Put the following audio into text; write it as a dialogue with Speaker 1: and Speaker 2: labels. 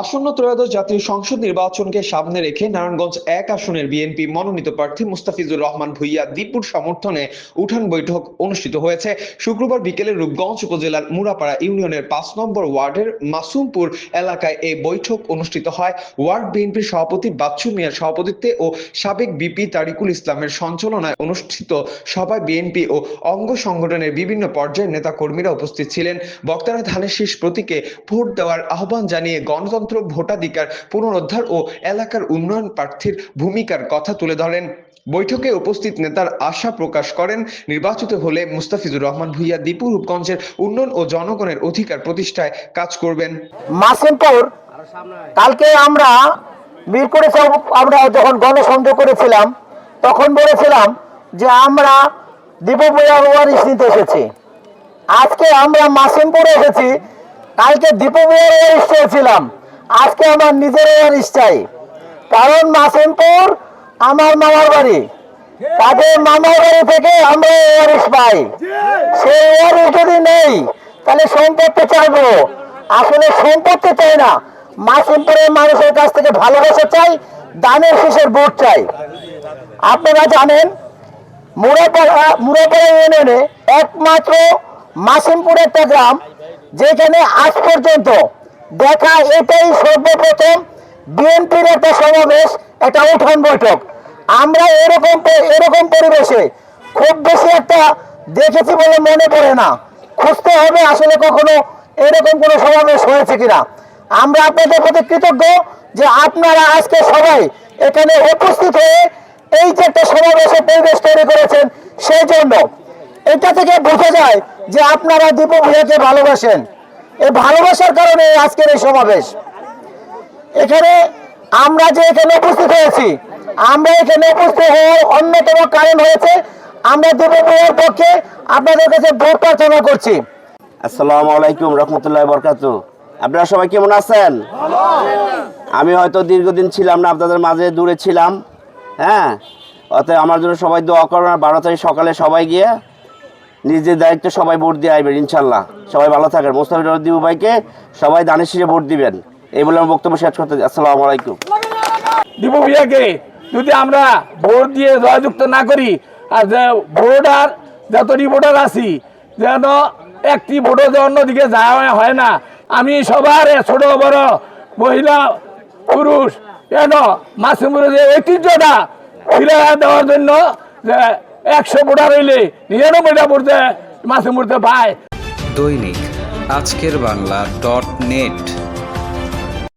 Speaker 1: আসন্ন ত্রয়োদশ জাতীয় সংসদ নির্বাচনকে সামনে রেখে নারায়ণগঞ্জ এক আসনের বিএনপি মনোনীত প্রার্থী মুস্তাফিজুর রহমান ভুইয়া দীপুর সমর্থনে উঠান বৈঠক অনুষ্ঠিত হয়েছে। শুক্রবার বিকেলে রূপগঞ্জ উপজেলার মুরাপাড়া ইউনিয়নের পাঁচ নম্বর ওয়ার্ডের মাসুমপুর এলাকায় এই বৈঠক অনুষ্ঠিত হয়। ওয়ার্ড বিএনপির সভাপতি বাচ্চু মিয়ার সভাপতিত্বে ও সাবেক বিপি তারিকুল ইসলামের সঞ্চালনায় অনুষ্ঠিত সভায় বিএনপি ও অঙ্গ সংগঠনের বিভিন্ন পর্যায়ের নেতা কর্মীরা উপস্থিত ছিলেন। বক্তারা ধানের শীষ প্রতীকে ভোট দেওয়ার আহ্বান জানিয়ে গণতন্ত্র ভোটাধিকার পুনরুদ্ধার ও এলাকার উন্নয়ন প্রার্থীর ভূমিকার কথা তুলে ধরেন। বৈঠকে উপস্থিত নেতার আশা প্রকাশ করেন। নির্বাচিত হলে মুস্তাফিজুর রহমান ভুইয়া দীপু রূপগঞ্জের উন্নয়ন ও জনগণের অধিকার প্রতিষ্ঠায় কাজ করবেন।
Speaker 2: মাসিমপুর কালকে আমরা মিরপুরে আমরা যখন গণসংযোগ করেছিলাম, তখন বলেছিলাম যে আমরা দীপভূয়ার ওয়ারিশ নিতে এসেছি। আজকে আমরা মাসিমপুরে এসেছি, কালকে দীপভূয়ার ওয়ারিশ চেয়েছিলাম আজকে আমার নিজের ওয়ারিশ চাই কারণ মাসিমপুর আমার মামার বাড়ি। তাদের মামার বাড়ি থেকে আমরা ওয়ারিশ পাই। সেই ওয়ারিশ যদি নেই, তাহলে সম্পত্তি চাইব। আসলে সম্পত্তি চাই না। মাসিমপুরের মানুষের কাছ থেকে ভালোবাসা চাই, দানের শেষের ভোট চাই। আপনারা জানেন, মুরাপাড়া মুরাপাড়া ইউনিয়নে একমাত্র মাসিমপুর একটা গ্রাম, যেখানে আজ পর্যন্ত দেখা এটাই সর্বপ্রথম বিএনপির একটা সমাবেশ, একটা উঠান বৈঠক। আমরা এরকম এরকম পরিবেশে খুব বেশি একটা দেখেছি বলে মনে পড়ে না। খুঁজতে হবে আসলে কখনো এরকম কোনো সমাবেশ হয়েছে কিনা। আমরা আপনাদের প্রতি কৃতজ্ঞ যে আপনারা আজকে সবাই এখানে উপস্থিত হয়ে এই যে একটা সমাবেশের পরিবেশ তৈরি করেছেন, সেই জন্য। এটা থেকে বোঝা যায় যে আপনারা দীপু ভূয়াকে ভালোবাসেন। এই ভালোবাসার কারণে আজকের এই সমাবেশ। এখানে আমরা যে এখানে উপস্থিত হয়েছি, আমরা এখানে উপস্থিত হওয়ার অন্যতম কারণ হয়েছে, আমরা দীপু ভূয়ার পক্ষে আপনাদের কাছে ভোট প্রার্থনা করছি।
Speaker 3: আসসালামু আলাইকুম রহমতুল্লাহ বরকাতু। আপনারা সবাই কেমন আছেন? আমি হয়তো দীর্ঘদিন ছিলাম না, আপনাদের মাঝে দূরে ছিলাম হ্যাঁ? অতএব আমার জন্য সবাই দোয়া করবেন বারো তারিখ সকালে সবাই গিয়ে নিজের দায়িত্ব সবাই ভোট দিয়ে আসবেন ইনশাল্লাহ। সবাই ভালো থাকেন। মোস্তাফিজুর দিবু ভাইকে সবাই দানের শীষে ভোট দিবেন। এই বলে আমার বক্তব্য শেষ করতে। আসসালামু আলাইকুম।
Speaker 4: দীপু ভূঁইয়াকে যদি আমরা ভোট দিয়ে জয়যুক্ত না করি, আর যে ভোটার যত রিপোর্টার আছি, যেন একটি ভোটও যে অন্যদিকে যাওয়া হয় না। আমি সবার ছোট, বড়, মহিলা, পুরুষ কেন মাসিমুরের যে ঐতিহ্যটা ফিরে দেওয়ার জন্য যে একশো ভোটার রইলে নিরানব্বইটা মাসে মুহূর্তে পায়।
Speaker 5: দৈনিক আজকের বাংলা ডট নেট।